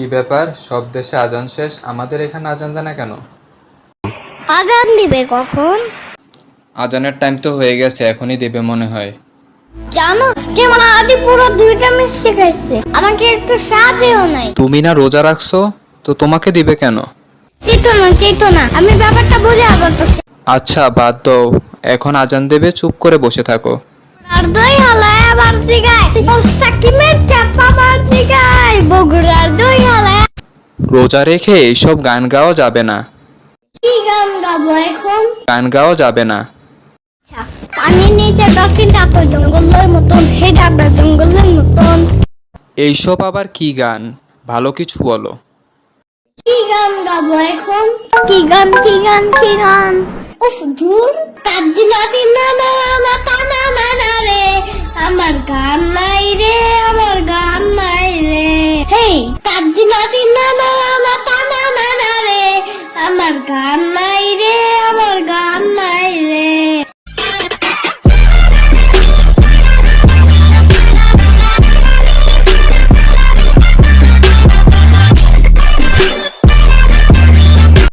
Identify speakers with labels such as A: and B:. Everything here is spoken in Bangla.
A: কি ব্যাপার? সব দেশে আজান শেষ? আমাদের এখানে আজান দেয় না কেন?
B: আজান দিবে কখন?
A: আজানের টাইম তো হয়ে গেছে এখনই দেবে মনে হয়।
B: জানো আজকে আমার আদি পুরো দুইটা মিষ্টি খাইছে আমাকে একটু সাথেও নাই।
A: তুমি না রোজা রাখছো? তো তোমাকে দিবে কেন?
B: আমি ব্যাপারটা বুঝে আবার তো
A: আচ্ছা বাদ দাও। এখন আজান দেবে চুপ করে বসে থাকো।
B: আর দই হালায় আবার দিগায় মোস্তাকিমের চাপা বার দিগায় হালায়
A: রোজা রেখে এইসব গান গাওয়া যাবে না।
B: কি গান গাবো এখন?
A: গান গাওয়া যাবে না।
B: আচ্ছা পানির নিচে ডলফিনটা তো জঙ্গলের মতন হে যাবে জঙ্গলের মতন।
A: এইসব আবার কি গান? ভালো কিছু বলো।
B: কি গান গাবো এখন? কি গান কি গান কি গান? উফ তার দিনাতি না না না। কামাই রে আমার